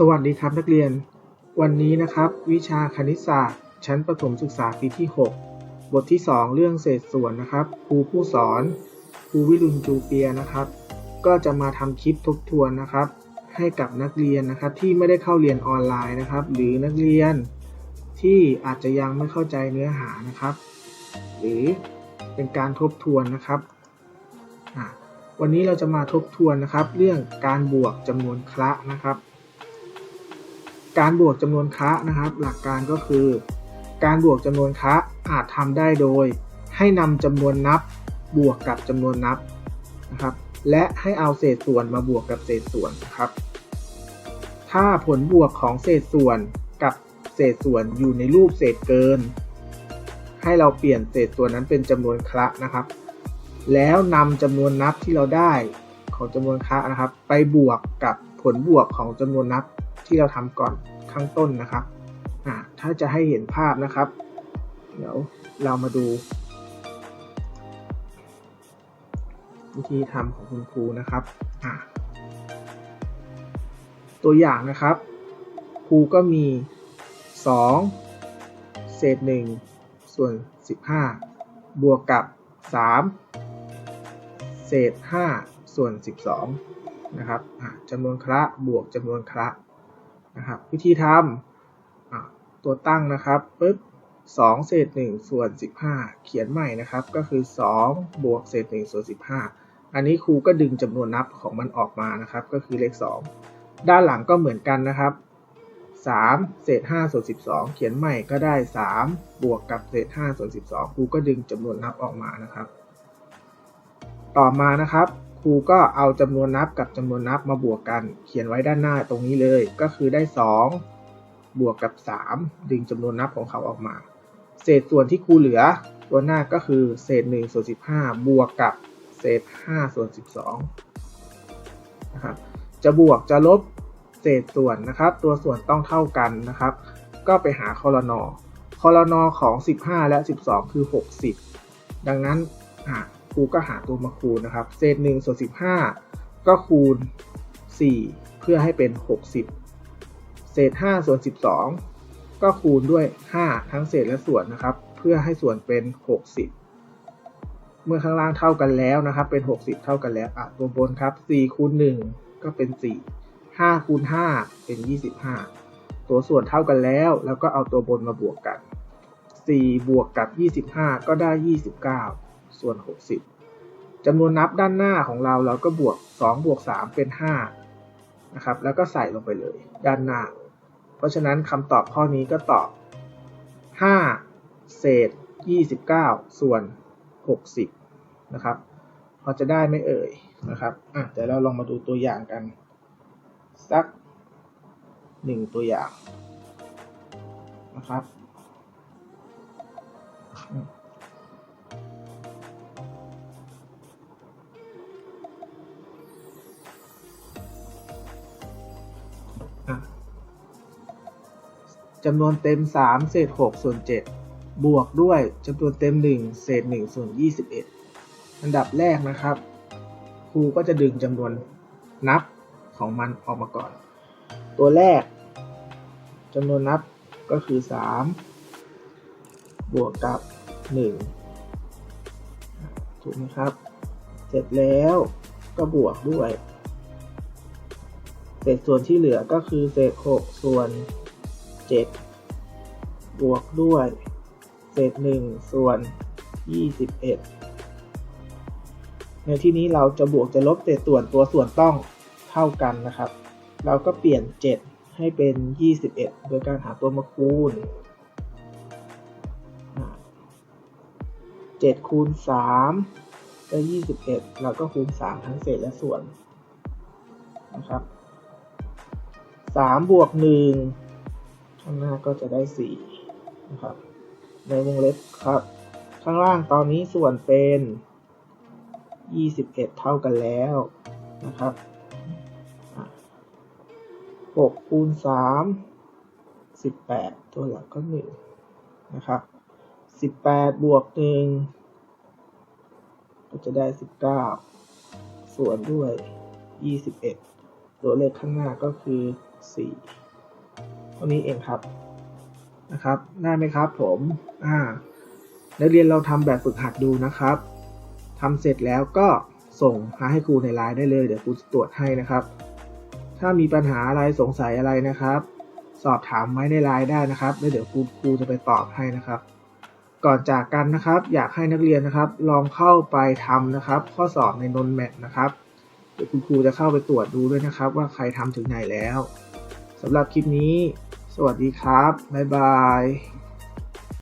สวัสดีครับนักเรียน วันนี้นะครับ วิชาคณิตศาสตร์ ชั้นประถมศึกษาปีที่ 6 บทที่ 2 เรื่องเศษส่วนนะครับครูผู้สอนครูวิรุณจูเปียนะครับ ก็จะมาทำคลิปทบทวนนะครับ ให้กับนักเรียนนะครับที่ไม่ได้เข้าเรียนออนไลน์นะครับ หรือนักเรียนที่อาจจะยังไม่เข้าใจเนื้อหานะครับ หรือเป็นการทบทวนนะครับวันนี้เราจะมาทบทวนนะครับ เรื่องการบวกจำนวนคละนะครับ การบวกจำนวนคละนะครับ หลักการก็คือ การบวกจำนวนคละอาจทำได้โดย ให้นำจำนวนนับบวกกับจำนวนนับนะครับ และให้เอาเศษส่วนมาบวกกับเศษส่วนนะครับ ถ้าผลบวกของเศษส่วนกับเศษส่วนอยู่ในรูปเศษเกิน ให้เราเปลี่ยนเศษส่วนนั้นเป็นจำนวนคะนะครับ แล้วนำจำนวนนับที่เราได้ของจำนวนคะนะครับ ไปบวกกับผลบวกของจำนวนนับ ที่เราทำก่อนข้างต้นนะครับถ้าจะให้เห็นภาพนะครับ เดี๋ยวเรามาดู วิธีทำของคุณครูนะครับ ตัวอย่างนะครับ ครูก็มี 2 เศษ 1 ส่วน 15 บวกกับ 3 เศษ 5 ส่วน 12 นะครับจำนวนคละบวกจำนวนคละ นะครับวิธีทำตัวตั้งนะครับปึ๊บ2เศษ1ส่วน15 เขียนใหม่นะครับ ก็คือ 2 บวกเศษ1ส่วน15 อันนี้ครูก็ดึงจำนวนนับของมันออกมานะครับ ก็คือเลข 2 ด้านหลังก็เหมือนกันนะครับ 3 เศษ5ส่วน12 เขียนใหม่ก็ได้ 3 บวกกับเศษ5ส่วน12 ครูก็ดึงจำนวนนับออกมานะครับ ต่อมานะครับ รูก็เอาจำนวนนับกับจำนวนนับมาบวกกัน เขียนไว้ด้านหน้าตรงนี้เลย ก็คือได้ 2 บวกกับ 3 ดึงจำนวนนับของเขาออกมา เศษส่วนที่ครูเหลือ ตัวหน้าก็คือเศษ1ส่วน15 บวกกับเศษ5ส่วน12นะครับจะบวกจะลบเศษส่วนนะครับ ตัวส่วนต้องเท่ากันนะครับ ก็ไปหาคอรนอคอรนอของ 15 และ 12 คือ 60 ดังนั้นอะค รูก็หาตัวมาคูณนะครับ เศษ1ส่วน15 ก็คูณ 4 เพื่อให้เป็น 60 เศษ5ส่วน12 ก็คูณด้วย 5 ทั้งเศษและส่วนนะครับ เพื่อให้ส่วนเป็น 60 เมื่อข้างล่างเท่ากันแล้วนะครับ เป็น 60 เท่ากันแล้วอะตัวบนครับ4คูณ1ก็เป็น 4 5คูณ5เป็น 25 ตัวส่วนเท่ากันแล้ว แล้วก็เอาตัวบนมาบวกกัน 4 บวกกับ 25 ก็ได้ 29 ส่วน 60จำนวนนับด้านหน้าของเราเราก็บวก 2 บวก 3 เป็น 5 นะครับ แล้วก็ใส่ลงไปเลย ด้านหน้า เพราะฉะนั้นคำตอบข้อนี้ก็ตอบ 5 เศษ 29 ส่วน 60 นะครับพอจะได้ไหม่เอ่ยนะครับอะเดี๋ยวเราลองมาดูตัวอย่างกัน สักหนึ่งตัวอย่างนะครับ จำนวนเต็ม 3 เศษ 6 ส่วน 7 บวกด้วยจำนวนเต็ม 1 เศษ 1 ส่วน 21 อันดับแรกนะครับ ครูก็จะดึงจำนวนนับของมันออกมาก่อน ตัวแรกจำนวนนับก็คือ 3 บวกกับ 1 ถูกไหมครับ เสร็จแล้วก็บวกด้วย เศษส่วนที่เหลือก็คือเศษ 6 ส่วน 7 บวกด้วย เศษ 1 ส่วน 21 ในที่นี้เราจะบวกจะลบเศษส่วนตัวส่วนต้องเท่ากันนะครับ เราก็เปลี่ยน 7 ให้เป็น 21 โดยการหาตัวมาคูณ 7 คูณ 3 ได้ 21 เราก็คูณ 3 ทั้งเศษและส่วนนะครับ 3บวก1ข้างหน้าก็จะได้4นะครับ ในวงเล็บครับ ข้างล่างตอนนี้ส่วนเป็น21เท่ากันแล้วนะครับ6คูณ3 18ตัวหลักก็1นะครับ18บวก1ก็จะได้19ส่วนด้วย21ตัวเลขข้างหน้าก็คือ 21สี่เท่านี้เองครับนะครับได้ไหมครับผมอ่านักเรียนเราทำแบบฝึกหัดดูนะครับทำเสร็จแล้วก็ส่งมาให้ครูในไลน์ได้เลย เดี๋ยวครูจะตรวจให้นะครับ ถ้ามีปัญหาอะไรสงสัยอะไรนะครับ สอบถามไว้ในไลน์ได้นะครับแล้วเดี๋ยวครูครูจะไปตอบให้นะครับ ก่อนจากกันนะครับ อยากให้นักเรียนนะครับ ลองเข้าไปทำนะครับ ข้อสอบในนนแมทนะครับ เดี๋ยวคุณครูจะเข้าไปตรวจดูด้วยนะครับ ว่าใครทำถึงไหนแล้ว สำหรับคลิปนี้ สวัสดีครับ บ๊ายบาย